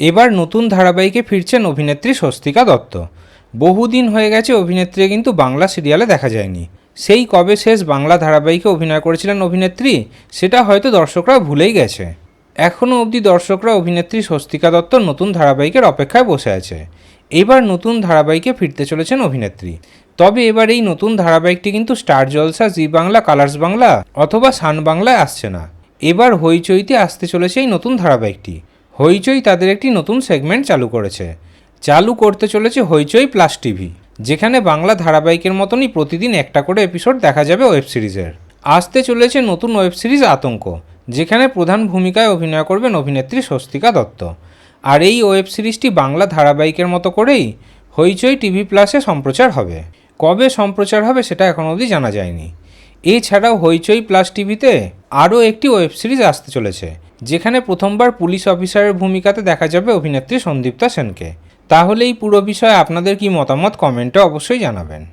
এবার নতুন ধারাবাহিকে ফিরছেন অভিনেত্রী স্বস্তিকা দত্ত। বহুদিন হয়ে গেছে অভিনেত্রী কিন্তু বাংলা সিরিয়ালে দেখা যায়নি। সেই কবে শেষ বাংলা ধারাবাহিকে অভিনয় করেছিলেন অভিনেত্রী, সেটা হয়তো দর্শকরা ভুলেই গেছে। এখনও অবধি দর্শকরা অভিনেত্রী স্বস্তিকা দত্তর নতুন ধারাবাহিকের অপেক্ষায় বসে আছে। এবার নতুন ধারাবাহিকে ফিরতে চলেছেন অভিনেত্রী। তবে এবার এই নতুন ধারাবাহিকটি কিন্তু Star Jalsha, Zee Bangla, Colors Bangla অথবা সান বাংলায় আসছে না। এবার হইচইতে আসতে চলেছে এই নতুন ধারাবাহিকটি। হইচই তাদের একটি নতুন সেগমেন্ট চালু করেছে। চালু করতে চলেছে হইচই প্লাস টিভি, যেখানে বাংলা ধারাবাহিকের মতনই প্রতিদিন একটা করে এপিসোড দেখা যাবে ওয়েব সিরিজের। আসতে চলেছে নতুন ওয়েব সিরিজ আতঙ্ক, যেখানে প্রধান ভূমিকায় অভিনয় করবেন অভিনেত্রী স্বস্তিকা দত্ত। আর এই ওয়েব সিরিজটি বাংলা ধারাবাহিকের মতো করেই হইচই টিভি প্লাসে সম্প্রচার হবে। কবে সম্প্রচার হবে সেটা এখন অবধি জানা যায়নি। এছাড়াও হইচই প্লাস টিভিতে আরও একটি ওয়েব সিরিজ আসতে চলেছে যেখানে প্রথমবার পুলিশ অফিসারের ভূমিকাতে দেখা যাবে অভিনেত্রী সন্দীপ্তা সেনকে। তাহলে এই পুরো বিষয়ে আপনাদের কি মতামত কমেন্টে অবশ্যই জানাবেন।